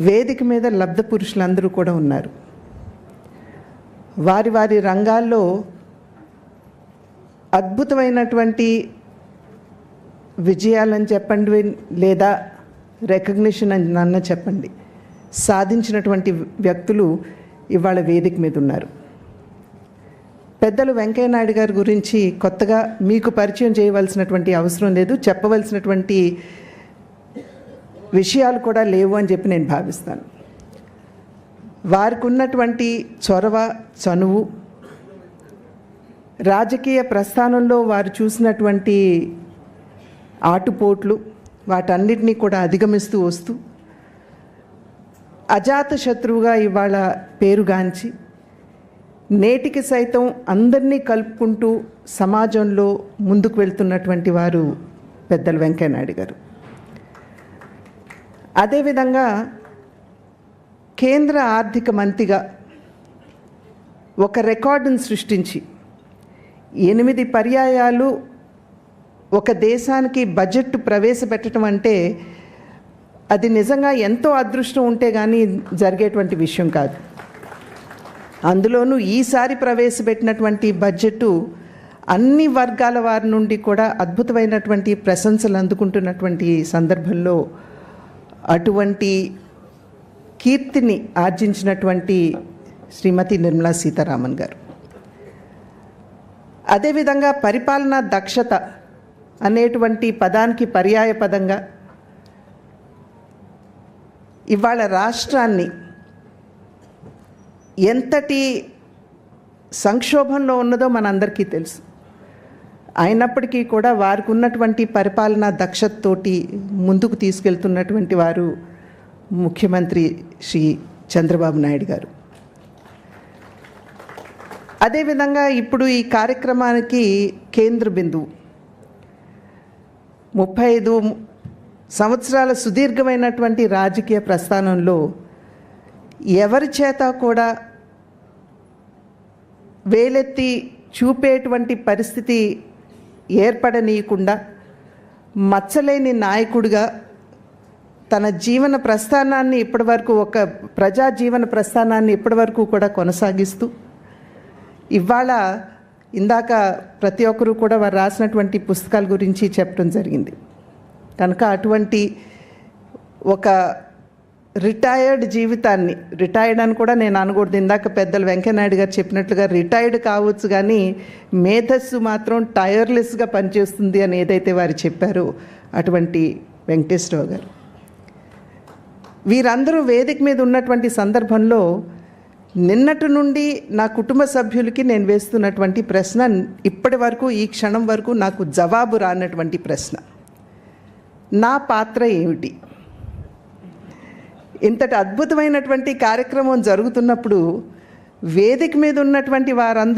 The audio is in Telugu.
వేదిక మీద లబ్ధ పురుషులందరూ కూడా ఉన్నారు. వారి వారి రంగాల్లో అద్భుతమైనటువంటి విజయాలని చెప్పండి లేదా రికగ్నిషన్ అని నన్న చెప్పండి. సాధించినటువంటి వ్యక్తులు ఇవాళ వేదిక మీద ఉన్నారు. పెద్దలు వెంకయ్యనాయుడు గారి గురించి కొత్తగా మీకు పరిచయం చేయవలసినటువంటి అవసరం లేదు. చెప్పవలసినటువంటి విషయాలు కూడా లేవు అని చెప్పి నేను భావిస్తాను. వారికి ఉన్నటువంటి చొరవ చనువు రాజకీయ ప్రస్థానంలో వారు చూసినటువంటి ఆటుపోట్లు వాటన్నిటినీ కూడా అధిగమిస్తూ వస్తూ అజాత శత్రువుగా ఇవాళ పేరుగాంచి నేటికి సైతం అందరినీ కలుపుకుంటూ సమాజంలో ముందుకు వెళ్తున్నటువంటి వారు పెద్దలు వెంకయ్యనాయుడు గారు. అదేవిధంగా కేంద్ర ఆర్థిక మంత్రిగా ఒక రికార్డును సృష్టించి ఎనిమిది పర్యాయాలు ఒక దేశానికి బడ్జెట్ ప్రవేశపెట్టడం అంటే అది నిజంగా ఎంతో అదృష్టం ఉంటే కానీ జరిగేటువంటి విషయం కాదు. అందులోనూ ఈసారి ప్రవేశపెట్టినటువంటి బడ్జెట్ అన్ని వర్గాల వారి నుండి కూడా అద్భుతమైనటువంటి ప్రశంసలు అందుకుంటున్నటువంటి సందర్భంలో అటువంటి కీర్తిని ఆర్జించినటువంటి శ్రీమతి నిర్మలా సీతారామన్ గారు. అదేవిధంగా పరిపాలనా దక్షత అనేటువంటి పదానికి పర్యాయ పదంగా ఇవాళ రాష్ట్రాన్ని ఎంతటి సంక్షోభంలో ఉన్నదో మనందరికీ తెలుసు. అయినప్పటికీ కూడా వారికి ఉన్నటువంటి పరిపాలనా దక్షతతోటి ముందుకు తీసుకెళ్తున్నటువంటి వారు ముఖ్యమంత్రి శ్రీ చంద్రబాబు నాయుడు గారు. అదేవిధంగా ఇప్పుడు ఈ కార్యక్రమానికి కేంద్ర బిందువు. ముప్పై ఐదు సంవత్సరాల సుదీర్ఘమైనటువంటి రాజకీయ ప్రస్థానంలో ఎవరి చేత కూడా వేలెత్తి చూపేటువంటి పరిస్థితి ఏర్పడనీయకుండా మచ్చలేని నాయకుడిగా తన జీవన ప్రస్థానాన్ని ఇప్పటివరకు ఒక ప్రజా జీవన ప్రస్థానాన్ని ఇప్పటివరకు కూడా కొనసాగిస్తూ ఇవాళ ఇందాక ప్రతి ఒక్కరూ కూడా వారు రాసినటువంటి పుస్తకాల గురించి చెప్పడం జరిగింది. కనుక అటువంటి ఒక రిటైర్డ్ జీవితాన్ని రిటైర్డ్ అని కూడా నేను అనకూడదు. ఇందాక పెద్దలు వెంకయ్యనాయుడు గారు చెప్పినట్లుగా రిటైర్డ్ కావచ్చు కానీ మేధస్సు మాత్రం టైర్లెస్గా పనిచేస్తుంది అని ఏదైతే వారు చెప్పారో అటువంటి వెంకటేశ్వరరావు గారు. వీరందరూ వేదిక మీద ఉన్నటువంటి సందర్భంలో నిన్నటి నుండి నా కుటుంబ సభ్యులకి నేను వేస్తున్నటువంటి ప్రశ్న ఇప్పటి వరకు ఈ క్షణం వరకు నాకు జవాబు రానటువంటి ప్రశ్న. నా పాత్ర ఏమిటి? ఇంతటి అద్భుతమైనటువంటి కార్యక్రమం జరుగుతున్నప్పుడు వేదిక మీద ఉన్నటువంటి వారందరూ